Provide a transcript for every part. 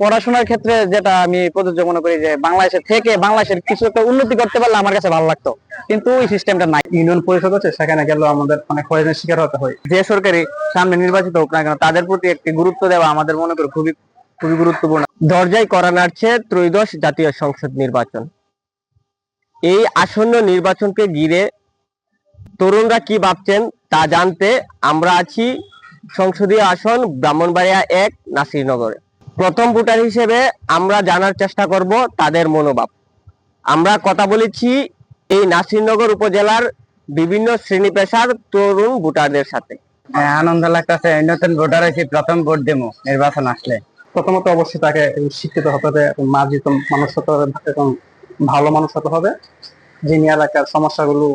পড়াশোনার ক্ষেত্রে যেটা আমি প্রযোজ্য মনে করি যে বাংলাদেশের থেকে বাংলাদেশের কিছু একটা উন্নতি করতে পারলে আমার কাছে ভালো লাগতো। কিন্তু ওই সিস্টেমটা নাই। ইউনিয়ন পরিষদ আছে সেখানে গেলেও আমাদের অনেক হয়রানির শিকার হতে হয়। যে সরকারি সামনে নির্বাচিত হোক না কেন তাদের প্রতি একটি গুরুত্ব দেওয়া আমাদের মনে করি খুবই খুবই গুরুত্বপূর্ণ। দরজায় করা নাড়ছে ত্রয়োদশ জাতীয় সংসদ নির্বাচন। এই আসন্ন নির্বাচনকে ঘিরে তরুণরা কি ভাবছেন তা জানতে আমরা আছি সংসদীয় আসন ব্রাহ্মণবাড়িয়া এক নাসিরনগরে। প্রথম ভোটার হিসেবে আমরা জানার চেষ্টা করব তাদের মনোভাব। আমরা কথা বলেছি এই নাসিরনগর উপজেলার বিভিন্ন শ্রেণি পেশার তরুণ ভোটারদের সাথে। হ্যাঁ, আনন্দ লাগতেছে নতুন ভোটার হয়েছি প্রথম ভোট দেবো নির্বাচন আসলে। প্রথমত অবশ্যই তাকে শিক্ষিত হতে হবে এবং মার্জিত মানুষ হতে হবে এবং ভালো মানুষ হতে হবে। যিনি এলাকার সমস্যাগুলো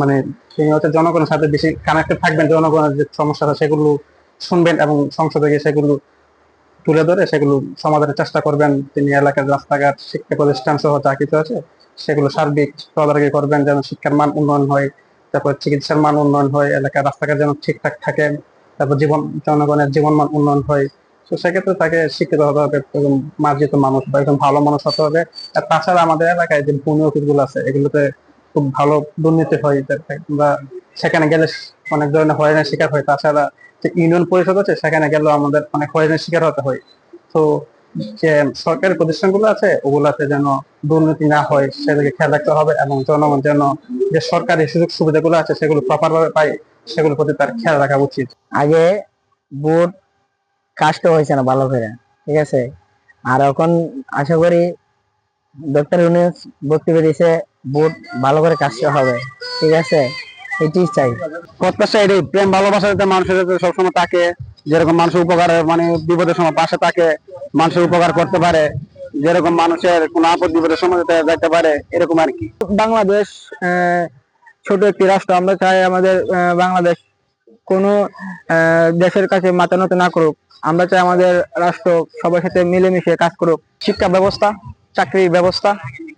মানে তিনি হচ্ছে জনগণের সাথে বেশি কানেক্টেড থাকবেন জনগণের যে সমস্যাটা সেগুলো শুনবেন এবং সংসদে গিয়ে সেগুলো তুলে ধরে সেগুলো সমাধানের চেষ্টা করবেন, তিনি এলাকার রাস্তাঘাট, শিক্ষা প্রতিষ্ঠান সহ যা কিছু আছে, সেগুলো সার্বিক তদারকি করবেন যেন শিক্ষার মান উন্নয়ন হয়, তারপর চিকিৎসার মান উন্নয়ন হয়, এলাকার রাস্তাঘাট যেন ঠিকঠাক থাকে, তারপর জীবন, জনগণের জীবন মান উন্নয়ন হয়। তো সেক্ষেত্রে তাকে শিক্ষিত হতে হবে এবং মার্জিত মানুষ বা একজন ভালো মানুষ হতে হবে। আর তাছাড়া আমাদের এলাকায় যে ভূমি অফিসগুলো আছে, এগুলোতে খুব ভালো দুর্নীতি হয় বা সেখানে গেলে অনেক ধরনের হয়রানির শিকার হয়। তাছাড়া যে ইউনিয়ন পরিষদ আছে, সেখানে গেলেও আমাদের অনেক হয়রানির শিকার হতে হয়। তো যে সরকারি প্রতিষ্ঠানগুলো আছে, ওগুলাতে যেন দুর্নীতি না হয়, সেদিকে খেয়াল রাখতে হবে এবং জনগণ যেন যে সরকারি সুযোগ সুবিধাগুলো আছে, সেগুলো প্রপার ভাবে পায়, সেগুলোর প্রতি তার খেয়াল রাখা উচিত। আগে বোর্ড কাজটা হয়েছে না ভালো করে, ঠিক আছে? আর এখন আশা করি ডক্টর ইউনুস বক্তব্য দিয়েছে বোর্ড ভালো করে কাজটা হবে, ঠিক আছে? এটাই চাই। প্রত্যাশা এটাই প্রেম ভালোবাসা যাতে মানুষের যাতে সবসময় তাকে যেরকম মানুষের উপকারে মানে বিপদের সময় পাশে তাকে মানুষের উপকার করতে পারে, যেরকম মানুষের কোনো আপদ বিপদের সময় যাতে পারে, এরকম আর কি। বাংলাদেশ ছোট একটি রাষ্ট্র, আমরা চাই আমাদের বাংলাদেশ কোনো দেশের কাছে মাথা নত না করুক। আমরা চাই আমাদের রাষ্ট্র সবার সাথে মিলেমিশে কাজ করুক। শিক্ষা ব্যবস্থা চাকরি ব্যবস্থা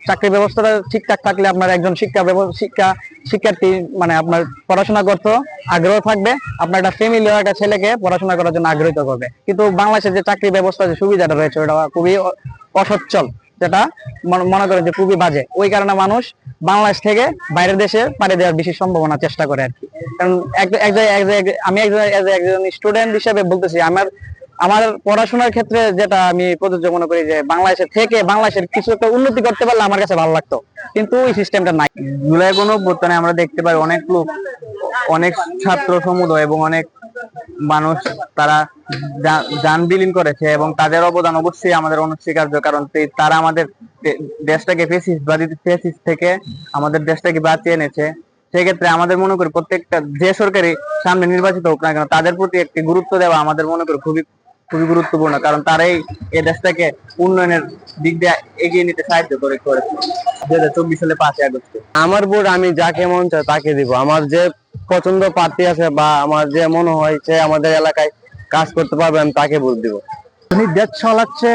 চাকরি ব্যবস্থাটা ঠিকঠাক থাকলে আপনার একজন শিক্ষা শিক্ষা শিক্ষার্থী মানে আপনার পড়াশোনা করতে, আগ্রহ থাকবে, আপনার একটা ফ্যামিলি একটা ছেলেকে পড়াশোনা করার জন্য আগ্রহিত করবে। কিন্তু বাংলাদেশের যে চাকরি ব্যবস্থা যে সুবিধাটা রয়েছে, ওটা খুবই অসচ্ছল, যেটা মনে- করেন যে খুবই বাজে। ওই কারণে মানুষ বাংলাদেশ থেকে বাইরের দেশে পাড়ি দেওয়ার বেশি সম্ভাবনা চেষ্টা করে আর কি। কারণ আমি একজন স্টুডেন্ট হিসেবে বলতেছি, আমার আমার পড়াশোনার ক্ষেত্রে যেটা আমি প্রযোজ্য মনে করি যে বাংলাদেশের থেকে বাংলাদেশের কিছু একটা উন্নতি করতে পারলে আমার কাছে ভালো লাগতো। কিন্তু ওই সিস্টেমটা নাই। জুলাই কোনো অভ্যুত্থানে আমরা দেখতে পাই অনেক লোক, অনেক ছাত্র সমুদায় এবং অনেক মানুষ তারা যান বিলীন করেছে এবং তাদের অবদান অবশ্যই আমাদের অনস্বীকার্য কারণ তারা আমাদের দেশটাকে ফেসিস ফেসিস থেকে আমাদের দেশটাকে বাঁচিয়ে এনেছে। সেক্ষেত্রে আমাদের মনে করি প্রত্যেকটা, যে সরকারি সামনে নির্বাচিত হোক না কেন, তাদের প্রতি একটি গুরুত্ব দেওয়া আমাদের মনে করি খুবই খুবই গুরুত্বপূর্ণ কারণ তারাই এই দেশটাকে উন্নয়নের দিক দিয়ে এগিয়ে নিতে সাহায্য করে করেছে দুই হাজার চব্বিশ সালে পাঁচই আগস্টে। আমার ভোট আমি যাকে মন চায় তাকে দিব। আমার যে পছন্দ প্রার্থী আছে বা আমার যে মনে হয় যে আমাদের এলাকায় কাজ করতে পারবে আমি তাকে ভোট দিব। উনি দেশ চালাচ্ছে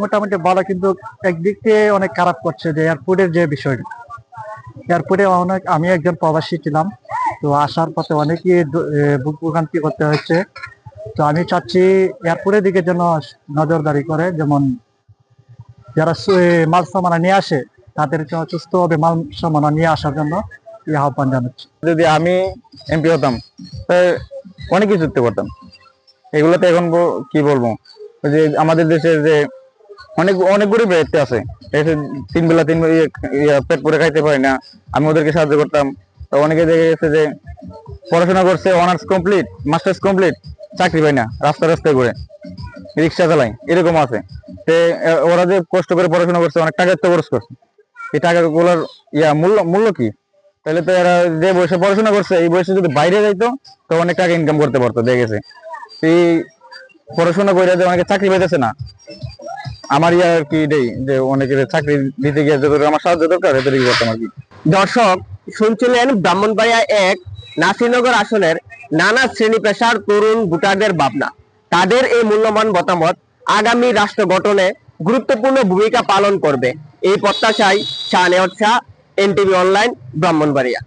মোটামুটি ভালো কিন্তু একদিক দিয়ে অনেক খারাপ করছে যে এয়ারপোর্টের যে বিষয়টা। এয়ারপোর্টে অনেক আমি একজন প্রবাসী ছিলাম তো আসার পথে অনেকই ভোগান্তি করতে হয়েছে। তো আমি চাচ্ছি এয়ারপোর্টের দিকে যেন নজরদারি করে, যেমন যারা মাল সামানা নিয়ে আসে, তাদের জন্য সুস্থভাবে মাল সামানা নিয়ে আসার জন্য এই আহ্বান জানাচ্ছি। যদি আমি এমপি হতাম অনেক কিছু করতে পারতাম। এগুলোতে এখন কি বলব? যে আমাদের দেশে যে অনেক অনেক গরিব ব্যক্তি আছে, এসে তিন বেলা তিন ইয়ে- ইয়ে পেট পুরে খাইতে পারি না, আমি ওদেরকে সাহায্য করতাম। তো অনেকে দেখে গেছে যে পড়াশোনা করছে অনার্স কমপ্লিট মাস্টার্স কমপ্লিট চাকরি পায় না, রাস্তা রাস্তায় ঘুরে, রিক্সা চালাই এরকম আছে। ওরা যে কষ্ট করে পড়াশোনা করছে, অনেক টাকা তো খরচ করছে। এই টাকাগুলোর ইয়া মূল্য মূল্য কি? তাহলে তো এরা যে বয়সে পড়াশোনা করছে, এই বয়সে যদি বাইরে যাইতো, তো অনেক টাকা ইনকাম করতে পারতো দেখেছে এই পড়াশোনা করে যে অনেকে চাকরি পাইতেছে না। আমার ইয়া আর কি এটাই যে অনেকে চাকরি দিতে গিয়ে যত আমার সাহায্য দরকার এদেরই করতাম আর কি? দর্শক, শুনছিলেন ব্রাহ্মণবাড়িয়া এক নাসিরনগর আসনের নানা শ্রেণি পেশার তরুণ ভোটারদের ভাবনা। তাদের এই মূল্যবান মতামত আগামী রাষ্ট্র গঠনে গুরুত্বপূর্ণ ভূমিকা পালন করবে। এই প্রত্যাশায় শাহ নেওয়ার শাহ, এনটিভি অনলাইন, ব্রাহ্মণবাড়িয়া।